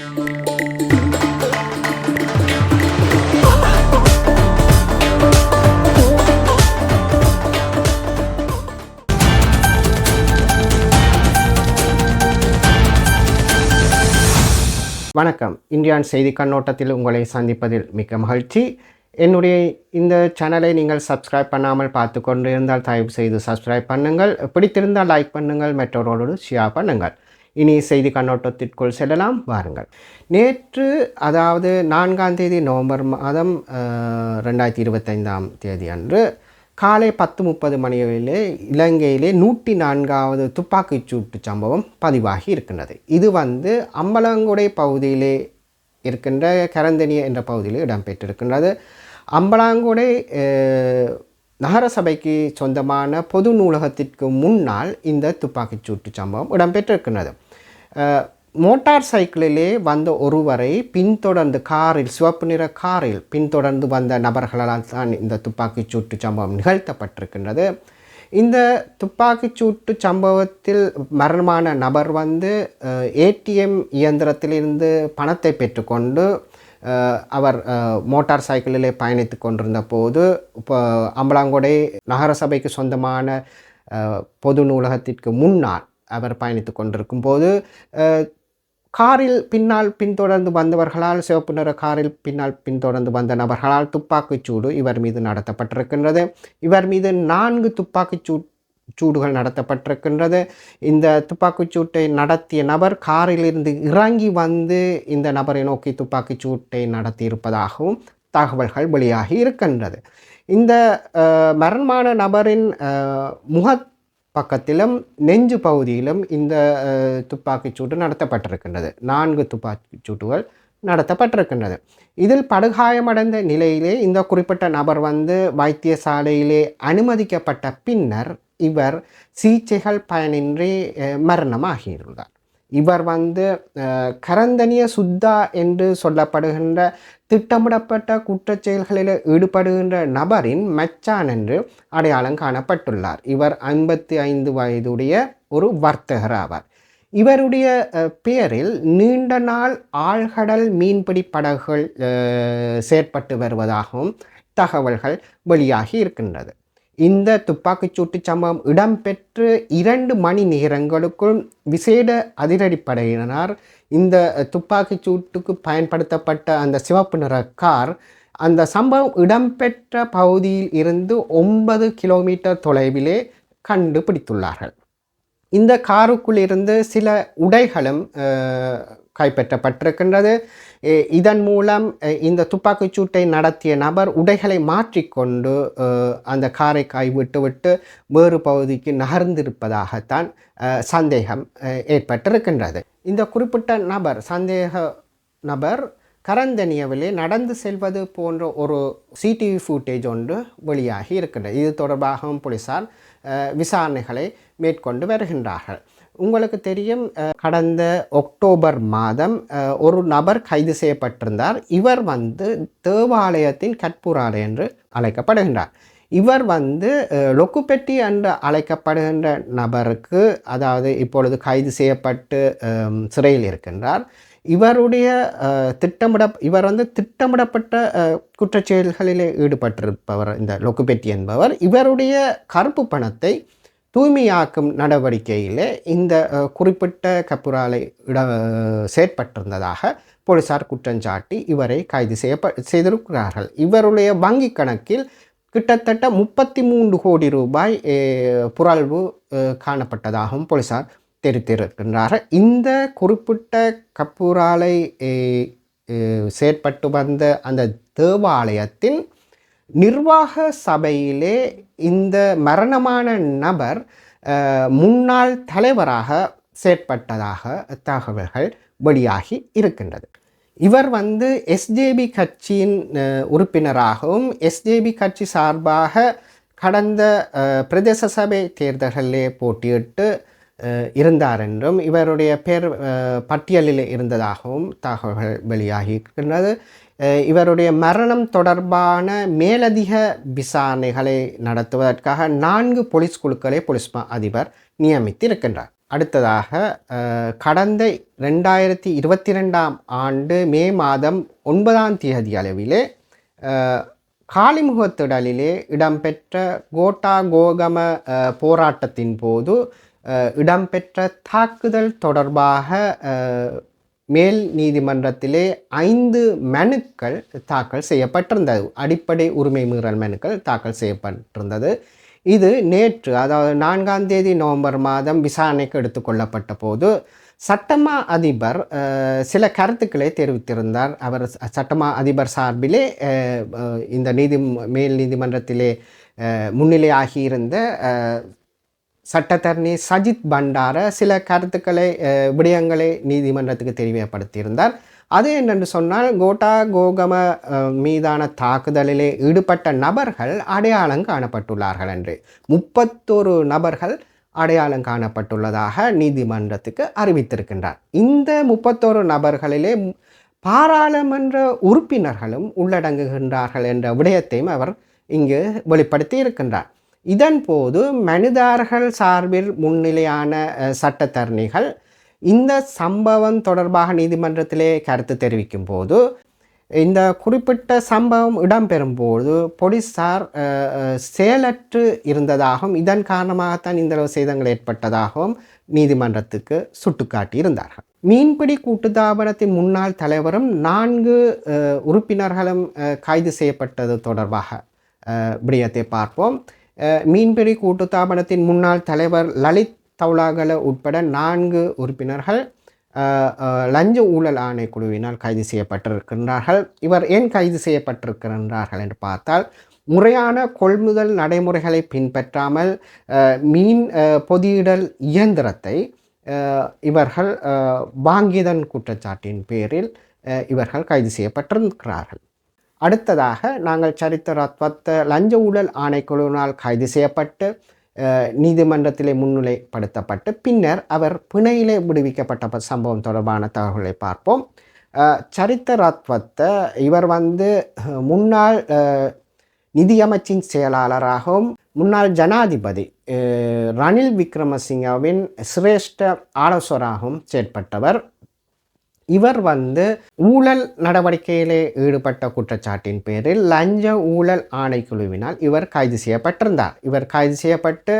வணக்கம். இந்தியான் செய்தி கண்ணோட்டத்தில் உங்களை சந்திப்பதில் மிக்க மகிழ்ச்சி. என்னுடைய இந்த சேனலை நீங்கள் சப்ஸ்கிரைப் பண்ணாமல் பார்த்து கொண்டு இருந்தால் தயவு செய்து சப்ஸ்கிரைப் பண்ணுங்கள். பிடித்திருந்தால் லைக் பண்ணுங்கள். மற்றவர்களோடு ஷேர் பண்ணுங்கள். இனி செய்தி கண்ணோட்டத்திற்குள் செல்லலாம். வாருங்கள். நேற்று அதாவது நான்காம் தேதி நவம்பர் மாதம் ரெண்டாயிரத்தி இருபத்தைந்தாம் தேதி அன்று காலை பத்து முப்பது மணிகளிலே இலங்கையிலே நூற்றி நான்காவது துப்பாக்கிச் சூட்டு சம்பவம் பதிவாகி இருக்கின்றது. இது வந்து அம்பலங்குடை பகுதியிலே இருக்கின்ற கரந்தனிய என்ற பகுதியில் இடம்பெற்றிருக்கின்றது. அம்பலாங்குடை நகர நகரசபைக்கு சொந்தமான பொது நூலகத்திற்கு முன்னால் இந்த துப்பாக்கிச் சூட்டு சம்பவம் இடம்பெற்றிருக்கிறது மோட்டார் சைக்கிளிலே வந்த ஒருவரை பின்தொடர்ந்து காரில் சிவப்பு நிற காரில் பின்தொடர்ந்து வந்த நபர்களால் தான் இந்த துப்பாக்கிச் சூட்டு சம்பவம் நிகழ்த்தப்பட்டிருக்கின்றது. இந்த துப்பாக்கிச் சூட்டு சம்பவத்தில் மரணமான நபர் வந்து ஏடிஎம் இயந்திரத்திலிருந்து பணத்தை பெற்றுக்கொண்டு அவர் மோட்டார் சைக்கிளிலே பயணித்து கொண்டிருந்த போது இப்போ அம்பலாங்கொடை நகரசபைக்கு சொந்தமான பொது நூலகத்திற்கு முன்னால் அவர் பயணித்து கொண்டிருக்கும் போது காரில் பின்னால் பின்தொடர்ந்து வந்தவர்களால் சிவப்பு நிற காரில் பின்னால் பின்தொடர்ந்து வந்த நபர்களால் துப்பாக்கிச் சூடு இவர் மீது நடத்தப்பட்டிருக்கின்றது. இவர் மீது நான்கு துப்பாக்கிச்சூட் சூடுகள் நடத்தப்பட்டிருக்கின்றது. இந்த துப்பாக்கிச் சூட்டை நடத்திய நபர் காரிலிருந்து இறங்கி வந்து இந்த நபரை நோக்கி துப்பாக்கிச் சூட்டை நடத்தியிருப்பதாகவும் தகவல்கள் வெளியாகி இருக்கின்றது. இந்த மரணமான நபரின் முக பக்கத்திலும் நெஞ்சு பகுதியிலும் இந்த அஹ், துப்பாக்கிச் சூட்டு நடத்தப்பட்டிருக்கின்றது. நான்கு துப்பாக்கிச் சூட்டுகள் நடத்தப்பட்டிருக்கின்றது. இதில் படுகாயமடைந்த நிலையிலே இந்த குறிப்பிட்ட நபர் வந்து வைத்தியசாலையிலே அனுமதிக்கப்பட்ட பின்னர் இவர் சிகிச்சைகள் பயனின்றி மரணமாகியிருந்தார் மரணமாகியுள்ளார். இவர் வந்து கரந்தனிய சுத்தா என்று சொல்லப்படுகின்ற திட்டமிடப்பட்ட குற்றச் செயல்களில் ஈடுபடுகின்ற நபரின் மச்சான் என்று அடையாளம் காணப்பட்டுள்ளார். இவர் ஐம்பத்தி ஐந்து வயதுடைய ஒரு வர்த்தகர் ஆவார். இவருடைய பெயரில் நீண்ட நாள் ஆழ்கடல் மீன்பிடி படகுகள் செயற்பட்டு வருவதாகவும் தகவல்கள் வெளியாகி இருக்கின்றது. இந்த துப்பாக்கிச்சூட்டு சம்பவம் இடம்பெற்று இரண்டு மணி நேரங்களுக்குள் விசேட அதிரடிப்படையினர் இந்த துப்பாக்கிச் சூட்டுக்கு பயன்படுத்தப்பட்ட அந்த சிவப்பு நிற கார் அந்த சம்பவம் இடம்பெற்ற பகுதியில் இருந்து ஒன்பது கிலோமீட்டர் தொலைவிலே கண்டுபிடித்துள்ளார்கள். இந்த காருக்குள் இருந்து சில உடைகளும் கைப்பற்றப்பட்டிருக்கின்றது. இதன் மூலம் இந்த துப்பாக்கிச்சூட்டை நடத்திய நபர் உடைகளை மாற்றிக்கொண்டு அந்த காரை கைவிட்டுவிட்டு வேறு பகுதிக்கு நகர்ந்திருப்பதாகத்தான் சந்தேகம் ஏற்பட்டிருக்கின்றது. இந்த குறிப்பிட்ட நபர் சந்தேக நபர் கரந்தனியவிலே நடந்து செல்வது போன்ற ஒரு சிடிவி ஃபுட்டேஜ் ஒன்று வெளியாகி இருக்கின்றது. இது தொடர்பாகவும் போலீசார் விசாரணைகளை மேற்கொண்டு வருகின்றார்கள். உங்களுக்கு தெரியும் கடந்த அக்டோபர் மாதம் ஒரு நபர் கைது செய்யப்பட்டிருந்தார். இவர் வந்து தேவாலயத்தின் கற்பூராலயம் என்று அழைக்கப்படுகின்றார். இவர் வந்து லொக்குப்பெட்டி என்று அழைக்கப்படுகின்ற நபருக்கு அதாவது இப்பொழுது கைது செய்யப்பட்டு சிறையில் இருக்கின்றார். இவருடைய திட்டமிட இவர் வந்து திட்டமிடப்பட்ட குற்றச்செயல்களில் ஈடுபட்டிருப்பவர் இந்த லொக்குப்பெட்டி என்பவர். இவருடைய கருப்பு பணத்தை தூய்மையாக்கும் நடவடிக்கையிலே இந்த குறிப்பிட்ட கப்புராலை இட செயற்பட்டிருந்ததாக போலீசார் குற்றஞ்சாட்டி இவரை கைது செய்யப்ப செய்திருக்கிறார்கள். இவருடைய வங்கி கணக்கில் கிட்டத்தட்ட முப்பத்தி மூன்று கோடி ரூபாய் புரழ்வு புரள்வு காணப்பட்டதாகவும் போலீசார் தெரிவித்திருக்கின்றார்கள். இந்த குறிப்பிட்ட கப்பூராலை செயற்பட்டு வந்த அந்த தேவாலயத்தின் நிர்வாக சபையிலே இந்த மரணமான நபர் முன்னாள் தலைவராக செயற்பட்டதாக தகவல்கள் வெளியாகி இருக்கின்றது. இவர் வந்து எஸ்ஜேபி கட்சியின் உறுப்பினராகவும் எஸ்ஜேபி கட்சி சார்பாக கடந்த பிரதேச சபை தேர்தல்களிலே போட்டியிட்டு இருந்தார் என்றும் இவருடைய பேர் பட்டியலில் இருந்ததாகவும் தகவல்கள் வெளியாகி இருக்கின்றது. இவருடைய மரணம் தொடர்பான மேலதிக விசாரணைகளை நடத்துவதற்காக நான்கு போலீஸ் குழுக்களை போலீஸ் மா அதிபர் நியமித்திருக்கின்றார். அடுத்ததாக கடந்த ரெண்டாயிரத்தி இருபத்தி ரெண்டாம் ஆண்டு மே மாதம் ஒன்பதாம் தேதி அளவிலே காளிமுகத்திடலிலே இடம்பெற்ற கோட்டா கோகம போராட்டத்தின் போது இடம்பெற்ற தாக்குதல் தொடர்பாக மேல் நீதிமன்றத்திலே ஐந்து மனுக்கள் தாக்கல் செய்யப்பட்டிருந்தது. அடிப்படை உரிமை மீறல் மனுக்கள் தாக்கல் செய்யப்பட்டிருந்தது. இது நேற்று அதாவது நான்காம் தேதி நவம்பர் மாதம் விசாரணைக்கு எடுத்துக்கொள்ளப்பட்ட போது சட்டமா அதிபர் சில கருத்துக்களை தெரிவித்திருந்தார். அவர் சட்டமா அதிபர் சார்பிலே இந்த நீதி மேல் நீதிமன்றத்திலே முன்னிலையாகியிருந்த சட்டத்தரணி சஜித் பண்டார சில கருத்துக்களை விடயங்களை நீதிமன்றத்துக்கு தெரியப்படுத்தியிருந்தார் அது என்னென்று சொன்னால் கோட்டா கோகம மீதான தாக்குதலிலே ஈடுபட்ட நபர்கள் அடையாளம் காணப்பட்டுள்ளார்கள் என்று. முப்பத்தொரு நபர்கள் அடையாளம் காணப்பட்டுள்ளதாக நீதிமன்றத்துக்கு அறிவித்திருக்கின்றார். இந்த முப்பத்தொரு நபர்களிலே பாராளுமன்ற உறுப்பினர்களும் உள்ளடங்குகின்றார்கள் என்ற விடயத்தையும் அவர் இங்கு வெளிப்படுத்தி இருக்கின்றார் இதன் போது மனிதர்கள் சார்பில் முன்னிலையான சட்டத்தரணிகள் இந்த சம்பவம் தொடர்பாக நீதிமன்றத்திலே கருத்து தெரிவிக்கும் போது இந்த குறிப்பிட்ட சம்பவம் இடம்பெறும்போது போலீஸார் செயலற்று இருந்ததாகவும் இதன் காரணமாகத்தான் இந்த சேதங்கள் ஏற்பட்டதாகவும் நீதிமன்றத்துக்கு சுட்டிக்காட்டியிருந்தார்கள் மீன்பிடி கூட்டுத்தாபனத்தின் முன்னாள் தலைவரும் நான்கு உறுப்பினர்களும் கைது செய்யப்பட்டது தொடர்பாக விடயத்தை பார்ப்போம். மீன்பிடி கூட்டுத்தாபனத்தின் முன்னாள் தலைவர் லலித் தௌலாகல உட்பட நான்கு உறுப்பினர்கள் லஞ்ச ஊழல் ஆணைக்குழுவினால் கைது செய்யப்பட்டிருக்கின்றார்கள். இவர் ஏன் கைது செய்யப்பட்டிருக்கின்றார்கள் என்று பார்த்தால் முறையான கொள்முதல் நடைமுறைகளை பின்பற்றாமல் மீன் பொதியிடல் இயந்திரத்தை இவர்கள் வாங்கியதன் குற்றச்சாட்டின் பேரில் இவர்கள் கைது செய்யப்பட்டிருக்கிறார்கள். அடுத்ததாக நாங்கள் சரித்திரத்வத்த லஞ்ச ஊழல் ஆணைக்குழுவினால் கைது செய்யப்பட்டு நீதிமன்றத்திலே முன்னிலைப்படுத்தப்பட்டு பின்னர் அவர் பிணையிலே விடுவிக்கப்பட்ட சம்பவம் தொடர்பான தகவல்களை பார்ப்போம். அஹ், சரித்திரத்வத்த இவர் வந்து முன்னாள் நிதியமைச்சின் செயலாளராகவும் முன்னாள் ஜனாதிபதி ரணில் விக்ரமசிங்கவின் சிரேஷ்ட ஆலோசராகவும் செயற்பட்டவர். இவர் வந்து ஊழல் நடவடிக்கையிலே ஈடுபட்ட குற்றச்சாட்டின் பேரில் லஞ்ச ஊழல் ஆணைக்குழுவினால் இவர் கைது செய்யப்பட்டிருந்தார். இவர் கைது செய்யப்பட்டு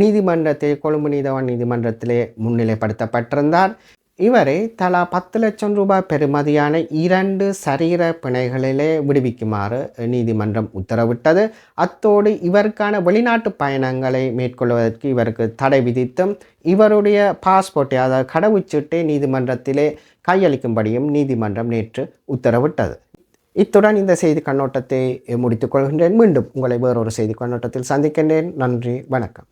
நீதிமன்றத்தில் கொழும்பு நீதவான் நீதிமன்றத்திலே முன்னிலைப்படுத்தப்பட்டிருந்தார். இவரை தலா பத்து லட்சம் ரூபாய் பெறுமதியான இரண்டு சரீர பிணைகளிலே விடுவிக்குமாறு நீதிமன்றம் உத்தரவிட்டது. அத்தோடு இவருக்கான வெளிநாட்டு பயணங்களை மேற்கொள்வதற்கு இவருக்கு தடை விதித்தும் இவருடைய பாஸ்போர்ட்டை அதாவது கடவுச்சீட்டை நீதிமன்றத்திலே கையளிக்கும்படியும் நீதிமன்றம் நேற்று உத்தரவிட்டது. இத்துடன் இந்த செய்தி கண்ணோட்டத்தை முடித்துக் கொள்கின்றேன். மீண்டும் உங்களை வேறொரு செய்தி கண்ணோட்டத்தில் சந்திக்கின்றேன். நன்றி வணக்கம்.